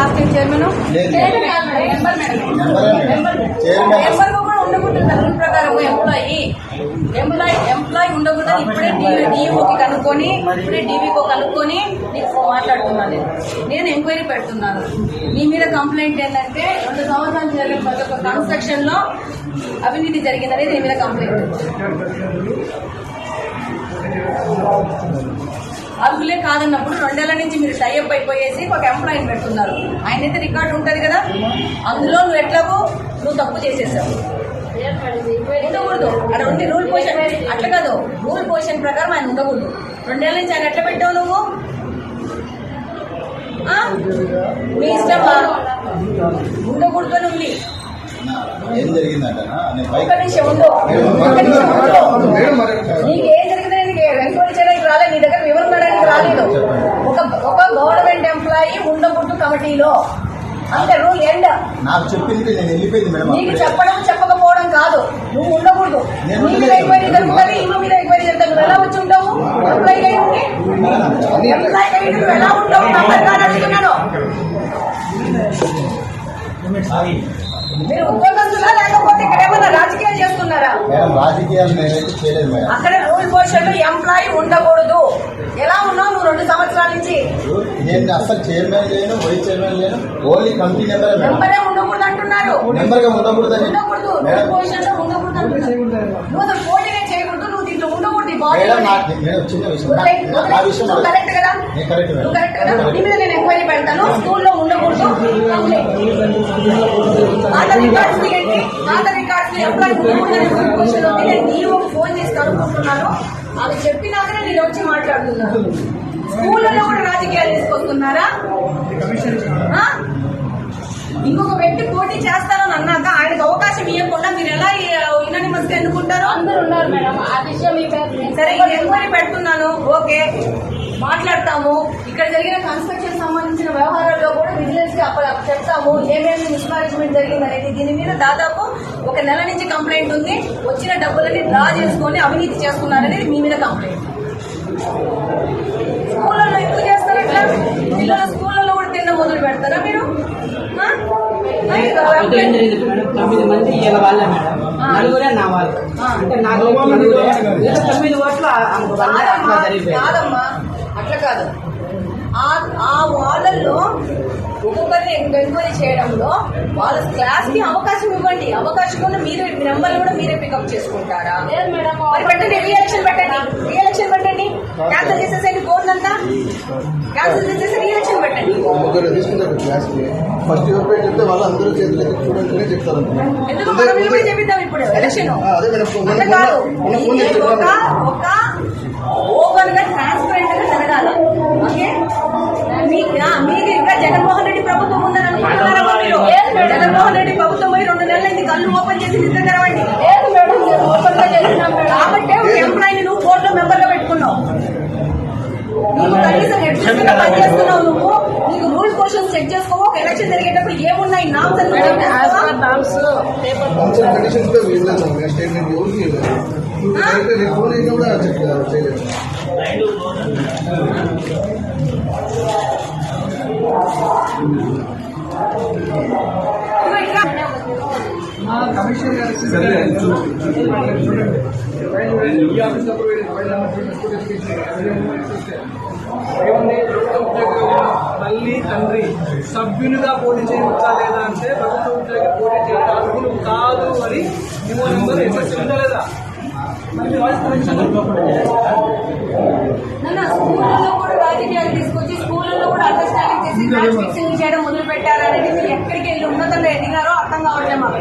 Last time chairman employee employee ఉండకూడదు ఇప్పుడే డిఓకి కనుక్కొని ఇప్పుడే డీవీకో కనుక్కొని నీకు మాట్లాడుతున్నాను నేను. ఎంక్వైరీ పెడుతున్నాను. మీ మీద కంప్లైంట్ ఏంటంటే రెండు సంవత్సరాలు జరిగిన ప్రతి ఒక్క కన్స్ట్రక్షన్లో అవినీతి జరిగిందనేది నీ మీద కంప్లైంట్ అర్హులే కాదన్నప్పుడు రెండేళ్ళ నుంచి మీరు టైఅప్ అయిపోయేసి ఒక ఎంప్లాయీని పెడుతున్నారు ఆయన అయితే రికార్డు ఉంటది కదా? అందులో నువ్వు ఎట్లాగో నువ్వు తప్పు చేసేసావు. ఉండకూడదు అక్కడ ఉండి రూల్ పొజిషన్ అట్లా కాదు. రూల్ పొజిషన్ ప్రకారం ఆయన ఉండకూడదు. రెండేళ్ళ నుంచి ఆయన ఎట్లా పెట్టావు నువ్వు? మీ ఇష్టమా? ఉండకూడదు ఉంది. ఏం జరిగిందంట నేను ఒక్క బైక్ నిమిషం ఉండు. ఒక్క నిమిషం ఉండు. నీకు ఏం జరిగిందని నీకు ఎంక్వైరీ చేయడానికి రాలేదు నీ దగ్గర వివరించడానికి రాలేదు. ఒక ఒక గవర్నమెంట్ ఎంప్లాయీ ఉండకూడదు కమిటీలో. అంతే రూల్ ఎండ్. నాకు చెప్పింది నేను వెళ్ళిపోయింది మేడం నీకు. చెప్పడం చెప్పకపోవడం కాదు. నువ్వు ఉండకూడదు. నీ మీద. ఎంక్వైరీ జరుగుతుంది ఇల్లు మీద ఎంక్వైరీ జరుగుతుంది. నువ్వు ఎలా వచ్చి ఉంటావు? ఎంప్లాయీ అయి ఉండి ఎంప్లాయీ అయి నువ్వు ఎలా ఉంటావు? నంబర్ కాదు అడుగుతున్నాను మీరు ఉద్యోగస్తులా లేకపోతే ఇక్కడ ఏమన్నా రాజకీయాలు చేస్తున్నారా? మేడం రాజకీయాలు నేనైతే చేయలేదు మేడం. అక్కడ రూల్ పొజిషన్ ఎంప్లాయీ ఉండకూడదు. ఎలా ఉన్నావు నువ్వు రెండు సంవత్సరాల నుంచి? నేను అసలు చైర్మన్ లేను వైస్ చైర్మన్ లేను ఓన్లీ కమిటీ నెంబర్ మేడం. మెంబరే ఉండకూడదు అంటున్నారు నెంబర్గా ఉండకూడదని. ఉండకూడదు. రూల్ పొజిషన్లో ఉండకూడదు అంటున్నారు నువ్వు పోటీనే చేయకూడదు నువ్వు దీంట్లో ఉండకూడదు ఈ బాడీ మేడం నాకు మేడం చిన్న విషయం. నా- నా విషయం నువ్వు కరెక్ట్ కదా? నేను కరెక్ట్ మేడం కరెక్ట్ కదా? నీ మీద నేను ఎంక్వైరీ పెడతాను. స్కూల్లో ఉండకూడదు. పాత రికార్డ్స్ తీయండి రికార్డ్స్ నేను నీవు ఫోన్ చేసి కనుక్కుంటున్నాను అవి చెప్పినాకనే నేను వచ్చి మాట్లాడుతున్నాను స్కూళ్ళలో కూడా రాజకీయాలు తీసుకొస్తున్నారా? ఇంకొక వ్యక్తి పోటీ చేస్తారు? అన్నాక ఆయనకు అవకాశం ఇవ్వకుండా మీరు ఎలా యునానిమస్ ఎన్నుకుంటారు? అందరూ ఉన్నారు మేడం. ఆ విషయం సరే ఎంక్వైరీ పెడుతున్నాను. ఓకే. మాట్లాడతాము. ఇక్కడ జరిగిన కన్స్ట్రక్షన్ సంబంధించిన వ్యవహారాల్లో కూడా విజిలెన్స్కి అప్ప చెప్తాము. ఏమేమి మిస్మానేజ్మెంట్ జరిగింది అనేది దీని మీద దాదాపు ఒక నెల నుంచి కంప్లైంట్ ఉంది. వచ్చిన డబ్బులని డ్రా చేసుకొని అవినీతి చేస్తున్నారనేది మీ మీద కంప్లైంట్ స్కూళ్ళలో ఎందుకు చేస్తారు ఇట్లా? పిల్లల స్కూళ్ళలో కూడా తిన్న మొదలు పెడతారా మీరు జరిగింది మేడం తొమ్మిది మంది వీళ్ళ వాళ్ళే మేడం. నలుగురే నా వాళ్ళు. అంటే వీళ్ళ తొమ్మిది ఓట్లు అట్లా కాదు. ఆ ఆ వాళ్ళల్లో ఒక్కొక్కరిని ఎంక్వైరీ చేయడంలో వాళ్ళ క్లాస్కి అవకాశం ఇవ్వండి. అవకాశం ఉన్న మీరే మీ నెంబర్లు కూడా మీరే పికప్ చేసుకుంటారా? మరి పెట్టండి రీఎలక్షన్ పెట్టండి. రీఎలక్షన్ పెట్టండి. క్యాన్సిల్ చేసేసేయండి కోర్టు అంతా క్యాన్సిల్ చేసేసి రీఎలక్షన్ పెట్టండి. ముగ్గురు తీసుకుంటారు క్లాస్కి. ఫస్ట్ ఇయర్ పేరు చెప్తే వాళ్ళు అందరూ చేతులు ఎత్తి చూడండినే చెప్తారు. ఎందుకు మనం ఇవే చెప్పిద్దాం ఇప్పుడు? ఎలక్షన్ ఒక ఒక ఓపెన్గా ట్రాన్స్పరెంట్గా జరగాలి. ఓకే మీ- ఆ, మీది ఇంకా జగన్మోహన్ రెడ్డి ప్రభుత్వం ఉందని అనుకుంటున్నారా మీరు? జగన్మోహన్ రెడ్డి ప్రభుత్వం పోయి రెండు నెలలైంది. కళ్ళు ఓపెన్ చేసి నిద్ర తెరవండి. కాబట్టి ఒక ఎంప్లాయీని నువ్వు బోర్డులో మెంబర్గా పెట్టుకున్నావు. నువ్వు కనీసం ఎడ్యుకేషన్గా పనిచేస్తున్నావు నువ్వు. రూల్స్ క్వశ్చన్ చెక్ చేసుకోవు ఒక ఎలక్షన్ జరిగేటప్పుడు ఏమున్నాయి నామ్స్ అని ఫంక్షన్ కండిషన్స్ తో వెళ్ళాను మేము స్టేట్మెంట్ ఎవరికి డైరెక్ట్ నేను ఫోన్ చేసినా కూడా చెప్తారు చేయలేదు మా కమిషనర్ గారి తల్లి తండ్రి సభ్యునిగా పోటీ చేయవచ్చా లేదా అంటే ప్రభుత్వ ఉద్యోగి పోటీ చేయడం అర్హులు కాదు అని నిమో నెంబర్ ఉందా లేదా? స్కూళ్ళలో కూడా రాజకీయాలు తీసుకొచ్చి స్కూళ్ళలో కూడా అండర్స్టాండింగ్ చేసి మ్యాచ్ ఫిక్సింగ్ చేయడం మొదలు పెట్టారనేది మీరు ఎక్కడికి వెళ్ళి ఉన్నతంగా ఎదిగారో అర్థం కావట్లేదు మాకు.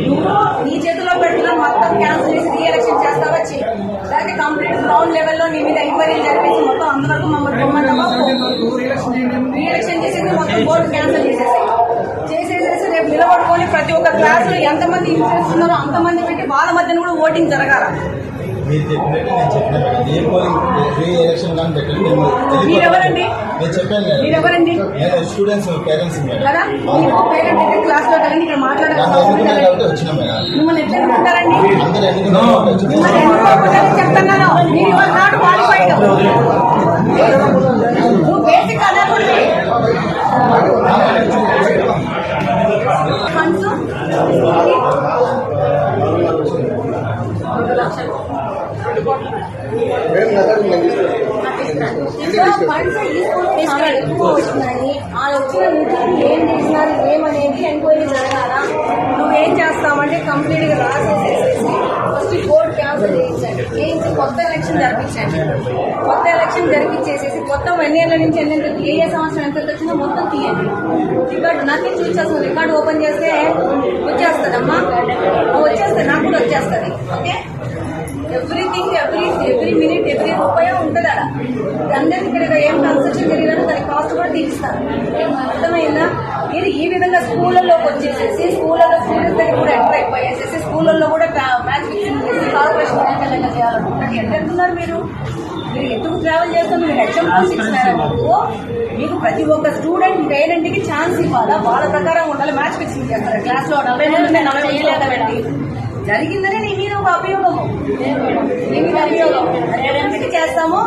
నువ్వు నీ చేతిలో పెట్టిన మొత్తం క్యాన్సిల్ చేసి రీ ఎలక్షన్ చేస్తావా చెయ్యి. లేకపోతే కంప్లీట్ గ్రౌండ్ లెవెల్లో నీ మీద ఎంక్వైరీ జరిపించి మొత్తం అందరికీ మమ్మల్ని పొమ్మంటావా పో. రిఎలక్షన్ చేయండి రీ ఎలక్షన్ చేసేసి మొత్తం బోర్డు క్యాన్సిల్ చేసేసి. చేసేసేసి రేపు నిలబడుకొని ప్రతి ఒక్క క్లాస్లో ఎంతమంది ఇన్ఫ్లుయెన్స్ ఉన్నారో అంతమంది పెట్టి వాళ్ళ మధ్యన కూడా ఓటింగ్ జరగాల. మీరు చెప్పినట్టు నేను చెప్పిన మేడం ఏ పోలింగ్ రీ ఎలక్షన్ కానీ పెట్టండి నేను మీరెవరండి? వెళ్ళిపోతాను. నేను చెప్పాను మేడం. మీరెవరండి? నేను స్టూడెంట్స్ పేరెంట్స్ మేడం కదా? మీరు పేరెంట్ అయితే క్లాస్లో కదండి ఇక్కడ మాట్లాడాలి వచ్చినాం మిమ్మల్ని ఎట్లా ఎన్నుకుంటారండి అందరూ చెప్తున్నాను మీరు ఇవాళ నాటు క్వాలిఫైడ్ ఎక్కువ వచ్చిందని ఆ వచ్చిన నిధులు ఏం చేసినారు ఏమనేది ఎంక్వైరీ జరగాల? నువ్వేం చేస్తామంటే కంప్లీట్గా రాసేసేసేసి ఫస్ట్ కోర్టు క్యాన్సిల్ చేయించండి. చేయించి కొత్త ఎలక్షన్ జరిపించండి. కొత్త ఎలక్షన్ జరిపించేసేసి కొత్త ఎన్ని ఏళ్ళ నుంచి ఎన్ని ఏ ఏ సంవత్సరం ఎంత వచ్చిందో మొత్తం తీయండి. రికార్డు నాకే చూసేస్తుంది రికార్డు ఓపెన్ చేస్తే వచ్చేస్తుందమ్మా. వచ్చేస్తుంది. నాకు కూడా వచ్చేస్తుంది. Okay everything every every minute every రూపాయి ఉంటుంది అక్కడ అందరికి ఇక్కడ ఏం కన్స్ట్రక్షన్ జరిగినా దాని కాస్ట్ కూడా తీరుస్తారు. అర్థమైందా? మీరు ఈ విధంగా స్కూళ్ళలోకి వచ్చేసేసి స్కూళ్ళలో స్టూడెంట్స్ దగ్గర కూడా ఎంటర్ అయిపోయేసేసి స్కూళ్ళల్లో కూడా మ్యాచ్ ఫిక్సింగ్ చేసి కార్పొరేషన్ ఎమ్మెల్యేగా చేయాలనుకుంటారు ఎంత వెళ్తున్నారు మీరు? మీరు ఎందుకు ట్రావెల్ చేస్తారు? మీరు హెచ్ఎం సిక్స్ మీకు ప్రతి ఒక్క స్టూడెంట్ పేరెంట్కి ఛాన్స్ ఇవ్వాలా? వాళ్ళ ప్రకారం ఉండాలి మ్యాచ్ ఫిక్సింగ్ చేస్తారు. క్లాస్లో నలభై మంది నలభై మంది లేదా పెట్టి జరిగిందని నీ మీద ఒక అభియోగము. నీ మీద అభియోగం. చేస్తాము?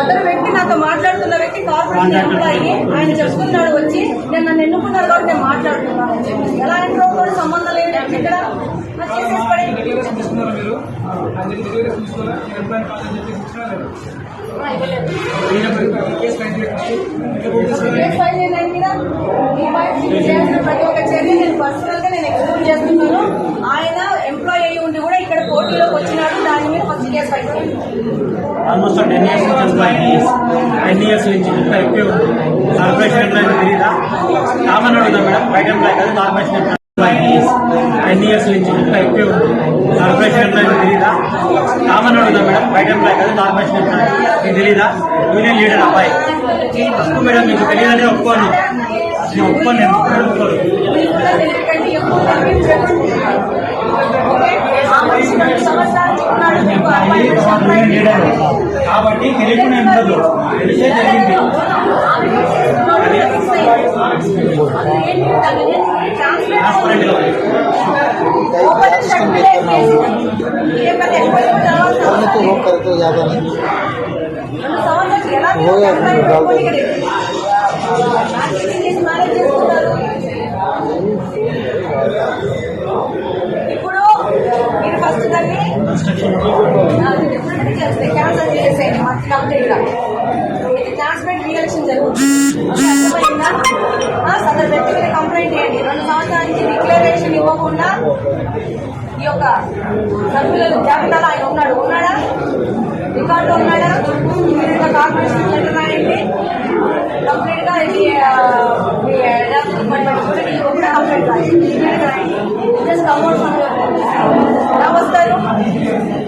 అతను వ్యక్తి నాతో మాట్లాడుతున్న వ్యక్తి కార్పొరేషన్ ఎంప్లాయీ ఆయన చెప్తున్నాడు వచ్చి నేను నన్ను ఎన్నుకున్నారు కాబట్టి నేను మాట్లాడుతున్నాను ఎలా అవుతాడు సంబంధం లేదు ఇక్కడ నాకు చేసేసి పడేయండి. డెలివరీ ఆయన ఎంప్లాయ్ చెప్పి లేదు ప్రతి ఒక్క చర్య నేను పర్సనల్గా నేను ఎక్స్ప్లెయిన్ చేస్తున్నాను. ఆయన ఎంప్లాయ్ అయ్యి ఉండి కూడా ఇక్కడ కోర్టులోకి వచ్చినాడు. దాని మీద ఫస్ట్ కేసు ఫైల్ చేయండి ఆల్మోస్ట్ టెన్ ఇయర్స్ నుంచి ఎంప్లాయీ టెన్ ఇయర్స్ నుంచి ఎక్కువ ఉంది. కార్పొరేషన్ ఎంప్లాయీ తెలీదా కామన్ అడుగుదా మేడం? బయట ఎంప్లాయీ కాదు కార్పొరేషన్ ఎంప్లాయీ టెన్ ఇయర్స్ నుంచి ఎక్కువ ఉంది. కార్పొరేషన్ ఎంప్లాయీ తెలీదా? కామన్ అడుగుదా మేడం? బయట ఎంప్లాయీ కాదు కార్పొరేషన్ ఎంప్లాయీ మీకు తెలీదా? యూనియన్ లీడర్ అబ్బాయి. తప్పు మేడం మీకు తెలియదని ఒప్పుకోను. నేను ఒప్పుకోను నేను ఒప్పుకోను మీకు కాబట్టి తెలియకుండా ఉండదు. తెలిసే జరిగింది. लोग करके ज्यादा नहीं हो गया डाल construction cancel complete classmate reaction జరుగుతుంది. సదరు వ్యక్తి మీద కంప్లైంట్ చేయండి. రెండు సంవత్సరాల నుంచి డిక్లరేషన్ ఇవ్వకుండా ఈ యొక్క సభ్యుల జాబితాలో ఆయన ఉన్నాడు. ఉన్నాడా? రికార్డు ఉన్నాడా? మీరు కార్పొరేషన్ చెప్తున్నారండి కంప్లీట్గా ఇది కూడా కంప్లైంట్ రాయండి జస్ట్ అమౌంట్ ఎలా వస్తారు?